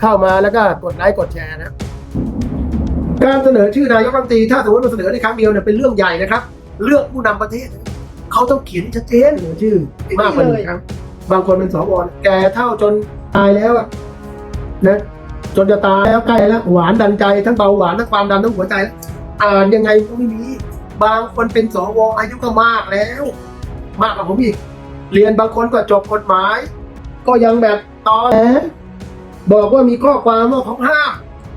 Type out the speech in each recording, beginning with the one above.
เข้ามาแล้วก็กดไลค์กดแชร์นะการเสนอชื่อนายกรัฐมนตรีถ้าสมมติเราเสนอในครั้งเดียวเนี่ยเป็นเรื่องใหญ่นะครับ เลือกผู้นำประเทศ เขาต้องเขียนชัดเจนเสนอชื่อมากกว่าหนึ่งครั้งบางคนเป็นสวแก่เท่าจนตายแล้วอะนะจนจะตายแล้วใกล้แล้วหวานดันใจทั้งเบาหวานทั้งความดันทั้งหัวใจอ่านยังไงก็ไม่มีบางคนเป็นสวอายุก็มากแล้ว มากกว่าผมอีก เรียนบางคนก็จบกฎหมาย ก็ยังแบบตอแหล บอกว่ามีข้อความว่าเของห้าม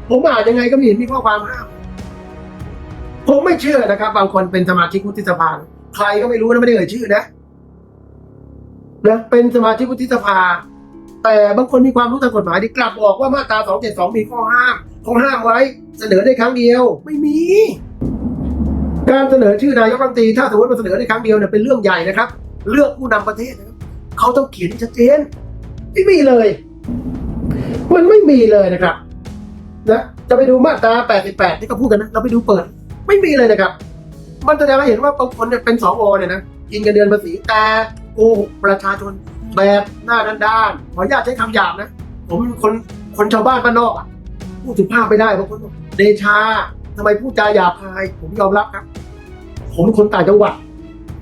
ผมอ่านยังไงก็ไม่เห็นมีข้อความห้ามผมไม่เชื่อนะครับ บางคนเป็นสมาชิกวุฒิสภาใครก็ไม่รู้นะไม่ได้เอ่ยชื่อนะนะเป็นสมาชิกวุฒิสภา แต่บางคนมีความรู้ทางกฎหมายที่กลับบอกว่ามาตรา 272 มีข้อห้ามเข้อห้ามไว้เสนอได้ครั้งเดียว ไม่มี การเสนอชื่อนายกรัฐมนตรีถ้าสมมติมาเสนอได้ครั้งเดียวเนี่ยเป็นเรื่องใหญ่นะครับ เลือกผู้นำประเทศนะครับเขาต้องเขียนชัดเจนไม่มีเลย มีเลยนะครับนะจะไปดูมาตรา 88 ที่เขาพูดกันนะเราไปดูเปิด ไม่มีเลยนะครับ มันแสดงให้เห็นว่าบางคนเนี่ยเป็นสวเนี่ยนะกินกันเดือนภาษีแต่โกหกประชาชนแบบหน้าด้านๆขออนุญาตใช้คำหยาบนะ ผมเป็นคนคนชาวบ้านบ้านนอกอะพูดสุภาพไม่ได้บางคนเดชาทำไมพูดจาหยาบคาย ผมยอมรับครับ ผมคนต่างจังหวัด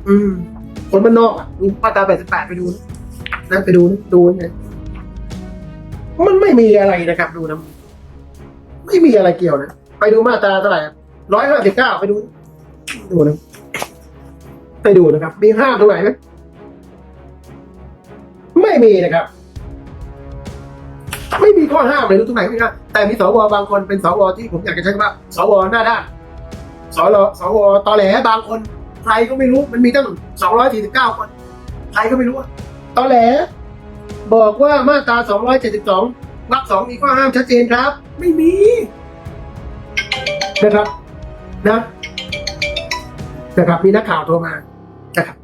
อืม คนบ้านนอกอะดูมาตรา 88 ไปดูนะนะไปดูนะดูนะ มันไม่มีอะไรนะครับดูนะไม่มีอะไรเกี่ยวนะ ไปดูมาตราเท่าไหร่ร้อยห้าสิบเก้าไปดู ดูนะไปดูนะครับ มีห้ามตรงไหนไหมไม่มีนะครับ ไม่มีข้อห้ามเลยรู้ตรงไหนไม่ได้แต่มีสวบางคนเป็นสวที่ผมอยากจะใช้คำว่าสวหน้าด้านสวสวตอแหลบางคนใครก็ไม่รู้มันมีตั้งสองร้อยสี่สิบเก้าคนใครก็ไม่รู้ตอแหล บอกว่ามาตราสองร้อยเจ็ดสิบสองวรรคสองมีข้อห้ามชัดเจนครับ ไม่มี นะครับนะนะครับมีนักข่าวโทรมานะครับ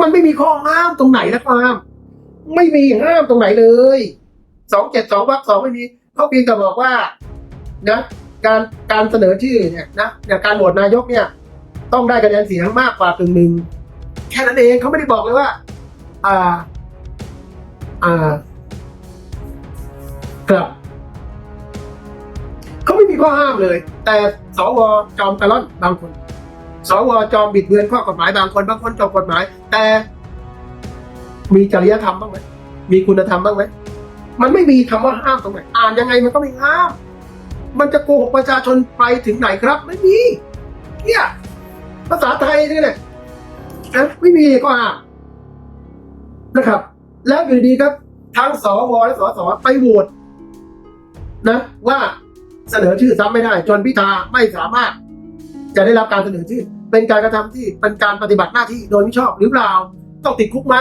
มันไม่มีข้อห้ามตรงไหนนะความไม่มีห้ามตรงไหนเลยสองเจ็ดสองวรรคสองไม่มีเขาเพียงแต่บอกว่านะการการเสนอชื่อเนี่ยนะเนี่ยการโหวตนายกเนี่ย ต้องได้คะแนนเสียงมากกว่ากึ่งหนึ่งแค่นั้นเองเขาไม่ได้บอกเลยว่า อ่า อาครับเขาไม่มีข้อห้ามเลย แต่สวจอมกระล่อนบางคน สวจอมบิดเบือนข้อกฎหมายบางคนบางคนจอมกฎหมาย แต่มีจริยธรรมบ้างไหมมีคุณธรรมบ้างไหมมันไม่มีคำว่าห้ามตรงไหนอ่านยังไงมันก็ไม่ห้าม มันจะโกหกประชาชนไปถึงไหนครับ ไม่มี เนี่ย ภาษาไทยนี่แหละนะไม่มีก็ห้ามนะครับ แล้วอยู่ดีครับ ทั้งสวและสสไปโหวตนะว่าเสนอชื่อซ้ำไม่ได้ จนพิธาไม่สามารถ จะได้รับการเสนอชื่อ เป็นการกระทำที่เป็นการปฏิบัติหน้าที่โดยมิชอบหรือเปล่าต้องติดคุกไหม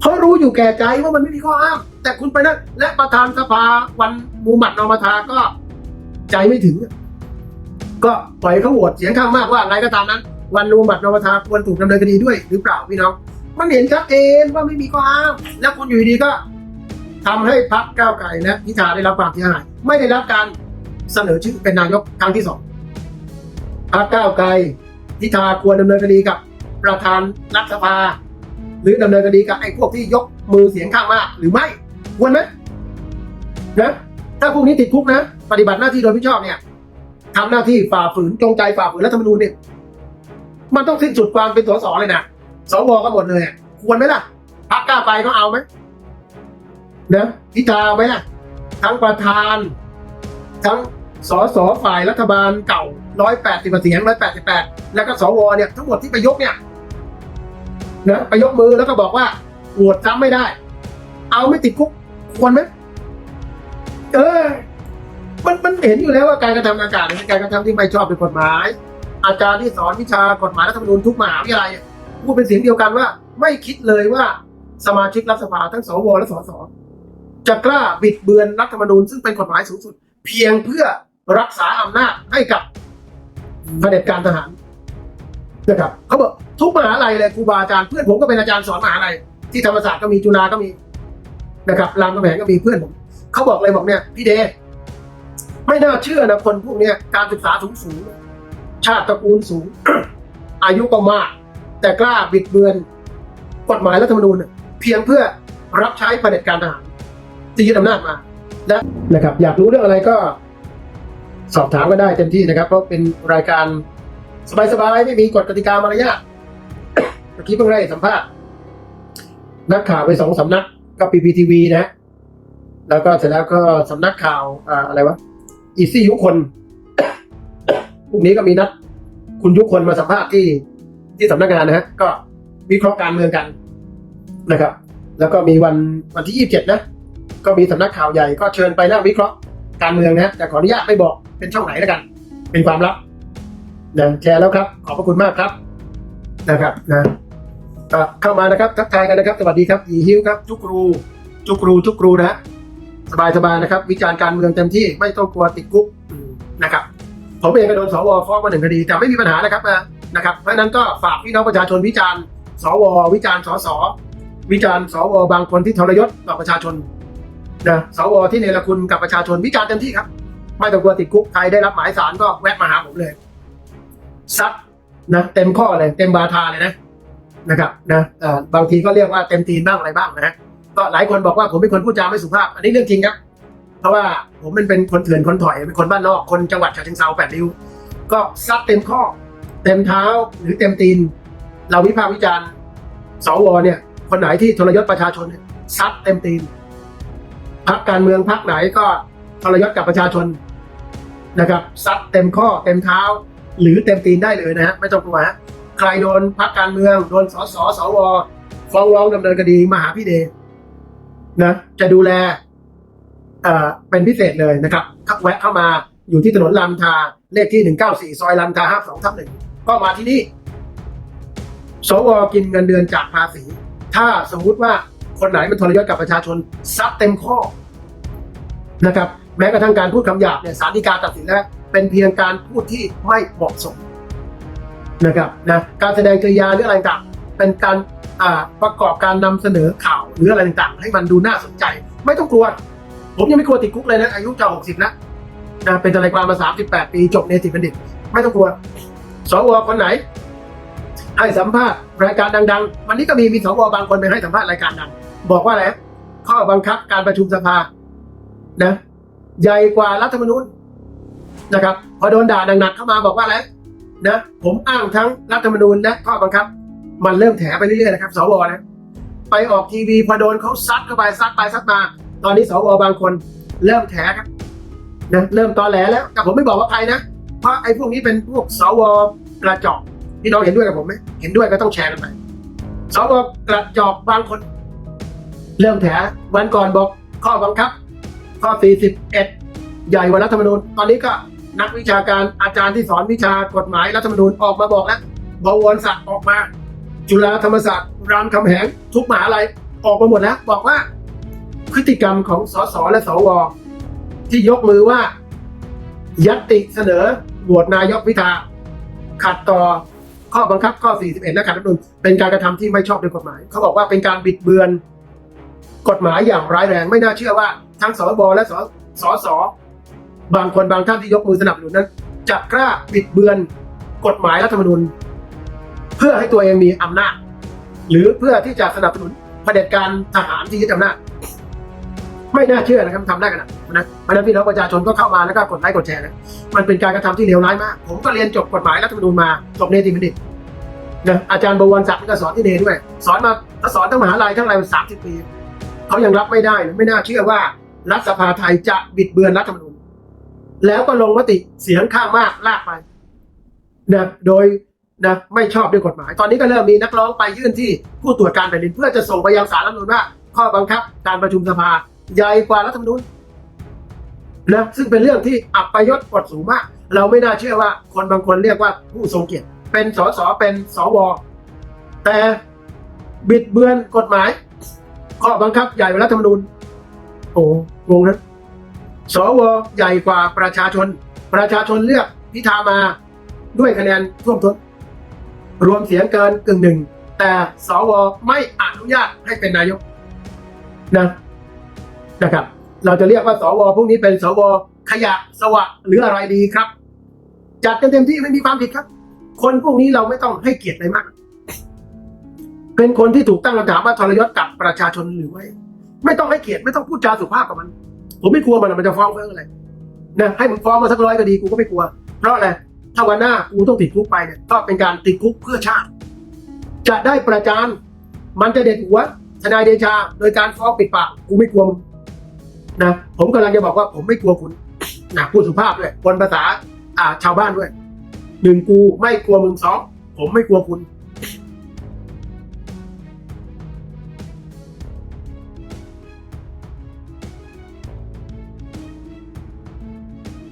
เขารู้อยู่แก่ใจว่ามันไม่มีข้อห้ามแต่คุณไปนั่นและประธานสภาวันมูมหมัดนอมาทาก็ใจไม่ถึง ก็ปล่อยเขาโหวตเสียงข้างมากว่าอะไรก็ตามนั้น วันมูมหมัดนอมาทาควรถูกดำเนินคดีด้วยหรือเปล่าพี่น้อง มันเห็นชัดเจนว่าไม่มีข้อห้ามแล้วคุณอยู่ดีก็ทำให้พรรคก้าวไกลและพิธาได้รับความเสียหายไม่ได้รับการเสนอชื่อเป็นนายกครั้งที่สองพรรคก้าวไกลพิธาควรดำเนินคดีกับ ประธานรัฐสภา หรือดำเนินคดีกับไอ้พวกที่ยกมือเสียงข้างมากหรือไม่ควรไหมนะถ้าพวกนี้ติดคุกนะ ปฏิบัติหน้าที่โดยมิดชอบเนี่ยทำหน้าที่ฝ่าฝืนจงใจฝ่าฝืนรัฐธรรมนูญเนี่ยมันต้องสิ้นสุดความเป็นสสเลยนะ สวก็หมดเลยควรไหมล่ะพักก้าวไกลเขาเอาไหมเนะพิธาไหมล่ะ ทั้งประธาน ทั้งสสฝ่ายรัฐบาลเก่าร้อยแปดสิบเสียงร้อยแปดสิบแปดแล้วก็สวเนี่ยทั้งหมดที่ไปยกเนี่ยนะไปยกมือแล้วก็บอกว่าโหวตซ้ำไม่ได้ เอาไม่ติดคุกควรไหมเออ มันมันเห็นอยู่แล้วว่าการกระทำดังกาวเนี่ยเป็นการกระทำที่ไม่ชอบด้วยกฎหมาย อาจารย์ที่สอนวิชากฎหมายรัฐธรรมนูญทุกมหาวิทยาลัย พูดเป็นเสียงเดียวกันว่า ไม่คิดเลยว่าสมาชิกรัฐสภาทั้งสวและสสจะกล้าบิดเบือนรัฐธรรมนูญซึ่งเป็นกฎหมายสูงสุด เพียงเพื่อรักษาอำนาจให้กับเผด็จการทหารนะครับเขาบอกทุกมหาลัยเลยครูบาอาจารย์เพื่อนผมก็เป็นอาจารย์สอนมหาลัยที่ธรรมศาสตร์ก็มีจุฬาก็มีนะครับรามคำแหงก็มีเพื่อนผมเขาบอกเลยบอกเนี่ยพี่เดชไม่น่าเชื่อนะคนพวกเนี้ยการศึกษาสูงสูงชาติตระกูลสูง อายุก็มาก แต่กล้าบิดเบือนกฎหมายรัฐธรรมนูญเพียงเพื่อรับใช้เผด็จการทหารที่ยึดอำนาจมานะนะครับ อยากรู้เรื่องอะไรก็สอบถามก็ได้เต็มที่นะครับเพราะเป็นรายการสบายๆไม่มีกฎกติกามารยาทเมื่อกี้เพิ่งได้สัมภาษณ์นักข่าวไปสองสำนักก็ปีพีทีวีนะ แล้วก็เสร็จแล้วก็สำนักข่าวอาอะไรวะอีซี่ยุคนพรุ่งนี้ก็มีนัดคุณยุคนมาสัมภาษณ์ที่ ที่สำนักงานนะฮะก็วิเคราะห์การเมืองกันนะครับ แล้วก็มีวันวันที่ยี่สิบเจ็ดนะ ก็มีสำนักข่าวใหญ่ก็เชิญไปนั่งวิเคราะห์การเมืองนะฮะแต่ขออนุญาตไม่บอกเป็นช่องไหนแล้วกัน เป็นความลับนะแชร์แล้วครับ ขอบพระคุณมากครับนะครับนะก็เข้ามานะครับทักทายกันนะครับ สวัสดีครับอีฮิวครับจุกรูจุกรูจุกรูนะฮะสบายสบายๆนะครับ วิจารณ์การเมืองเต็มที่ไม่ต้องกลัวติดคุกอืมนะครับผมเองก็โดนสวฟ้องมาหนึ่งคดีแต่ไม่มีปัญหานะครับ นะครับ เพราะนั้นก็ฝากพี่น้องประชาชนวิจารณ์สววิจารณ์สสวิจารณ์สวบางคนที่ทรยศต่อประชาชนนะสวที่เนรคุณกับประชาชนวิจารณ์เต็มที่ครับ ไม่ต้องกลัวติดคุกใครได้รับหมายสารก็แวะมาหาผมเลยซัดนะเต็มข้อเลยเต็มบาทาเลยนะนะครับนะเอ่อบางทีก็เรียกว่าเต็มตีนบ้างอะไรบ้างนะก็หลายคนบอกว่าผมเป็นคนพูดจาไม่สุภาพ อันนี้เรื่องจริงครับ เพราะว่าผมเป็นเป็นคนเถื่อนคนถอยเป็นคนบ้านนอกคนจังหวัดฉะเชิงเทราแปดริ้ว ก็ซัดเต็มข้อ เต็มเท้าหรือเต็มตีน เราวิพากษ์วิจารณ์สวเนี่ย คนไหนที่ทรยศประชาชนซัดเต็มตีนพักการเมืองพักไหนก็ทรยศกับประชาชนนะครับซัดเต็มข้อเต็มเท้า หรือเต็มตีนได้เลยนะฮะไม่ต้องกลัวฮะใครโดนพักการเมืองโดนสสสวฟ้องร้องดำเนินคดีมาหาพี่เดนะจะดูแลเอ่อเป็นพิเศษเลยนะครับขับแวะเข้ามาอยู่ที่ถนนลำทาเลขที่ 194 ซอยลำทา 52ทับหนึ่ง ก็มาที่นี่สวกินเงินเดือนจากภาษี ถ้าสมมุติว่าคนไหนมันทรยศกับประชาชนซัดเต็มข้อนะครับแม้กระทั่งการพูดคำหยาบเนี่ยสารดีกาตัดสินแล้วเป็นเพียงการพูดที่ไม่เหมาะสมนะครับนะการแสดงกริยาหรืออะไรต่างเป็นการประกอบการนำเสนอข่าวหรืออะไรต่างๆให้มันดูน่าสนใจ ไม่ต้องกลัว ผมยังไม่กลัวติดคุกเลยนะอายุจะหกสิบนะนะเป็นทนายความมาสามสิบแปดปีจบเนติบัณฑิต ไม่ต้องกลัว สวคนไหน ให้สัมภาษณ์รายการดัง ๆ วันนี้ก็มีมีสวบางคนไปให้สัมภาษณ์รายการดังบอกว่าอะไรข้อบังคับการประชุมสภานะใหญ่กว่ารัฐธรรมนูญนะครับ พอโดนด่าหนักๆเข้ามาบอกว่าอะไรนะผมอ้างทั้งรัฐธรรมนูญและข้อบังคับ มันเริ่มแถไปเรื่อยๆนะครับสวนะไปออกทีวีพอโดนเขาซัดเข้าไปซัดไปซัดมา ตอนนี้สวบางคน เริ่มแถครับนะเริ่มตอแหลแล้วแต่ผมไม่บอกว่าใครนะ ราะไอ้พวกนี้เป็นพวกสวกระจอกพี่น้องเห็นด้วยกับผมไหมเห็นด้วยก็ต้องแชร์กันไปสวกระจอกบางคน เริ่มแถวันก่อนบอกข้อบังคับ ข้อ 41 ใหญ่กว่ารัฐธรรมนูญตอนนี้ก็นักวิชาการอาจารย์ที่สอนวิชากฎหมายรัฐธรรมนูญออกมาบอกแล้วบวรศักดิ์ออกมา จุฬาธรรมศาสตร์รามคำแหงทุกมหาลัยออกมาหมดแล้วบอกว่าพฤติกรรมของสสและสวที่ยกมือว่ายัตติเสนอ โหวตนายกพิธาขัดต่อข้อบังคับข้อ 41 และขัดรัฐธรรมนูญเป็นการกระทำที่ไม่ชอบด้วยกฎหมาย เขาบอกว่าเป็นการบิดเบือนกฎหมายอย่างร้ายแรงไม่น่าเชื่อว่าทั้งสวและสสสบางคนบางท่านที่ยกมือสนับสนุนนั้นจะกล้าบิดเบือนกฎหมายรัฐธรรมนูญ เพื่อให้ตัวเองมีอำนาจ หรือเพื่อที่จะสนับสนุนเผด็จการทหารที่ยึดอำนาจ ไม่น่าเชื่อนะครับทำได้ขนาดนั้นนะเพราะนั้นพี่น้องประชาชนก็เข้ามาแล้วก็กดไลค์กดแชร์นะมันเป็นการกระทำที่เลวร้ายมาก ผมก็เรียนจบกฎหมายรัฐธรรมนูญมาจบเนติบัณฑิตนะอาจารย์บวรศักดิ์ก็สอนที่เนด้วย สอนมาเขาสอนทั้งมหาลัยทั้งอะไรมาสามสิบปีเขายังรับไม่ได้ไม่น่าเชื่อว่ารัฐสภาไทยจะบิดเบือนรัฐธรรมนูญแล้วก็ลงมติเสียงข้างมากลากไปนะโดยนะไม่ชอบด้วยกฎหมาย ตอนนี้ก็เริ่มมีนักร้องไปยื่นที่ผู้ตรวจการแผ่นดินเพื่อจะส่งไปยังสารรัฐธรรมนูญว่าข้อบังคับการประชุมสภา ใหญ่กว่ารัฐธรรมนูญนะซึ่งเป็นเรื่องที่อับประยศกดสูงมาก เราไม่น่าเชื่อว่าคนบางคนเรียกว่าผู้ทรงเกียรติเป็นสสเป็นสวแต่บิดเบือนกฎหมายข้อบังคับใหญ่กว่ารัฐธรรมนูญโอ้งงนะสวใหญ่กว่าประชาชน ประชาชนเลือกพิธามาด้วยคะแนนท่วมท้นรวมเสียงเกินกึ่งหนึ่ง แต่สวไม่อนุญาตให้เป็นนายกนะ นะครับ เราจะเรียกว่าสวพวกนี้เป็นสวขยะสวะหรืออะไรดีครับ จัดกันเต็มที่ไม่มีความผิดครับ คนพวกนี้เราไม่ต้องให้เกียรติอะไรมาก เป็นคนที่ถูกตั้งคำถามว่าทรยศกับประชาชนหรือไม่ไม่ต้องให้เกียรติไม่ต้องพูดจาสุภาพกับมัน ผมไม่กลัวมันอะมันจะฟ้องเรื่องอะไรนะให้มันฟ้องมาสักร้อยคดีกูก็ไม่กลัว เพราะอะไรถ้าวันหน้ากูต้องติดคุกไปเนี่ยก็เป็นการติดคุกเพื่อชาติ จะได้ประจานมันจะเด็ดหัวทนายเดชา โดยการฟ้องปิดปากกูไม่กลัวมึง นะผมกำลังจะบอกว่าผมไม่กลัวคุณนะพูดสุภาพด้วยคนภาษาอ่าชาวบ้านด้วยหนึ่งกูไม่กลัวมึงสองผมไม่กลัวคุณ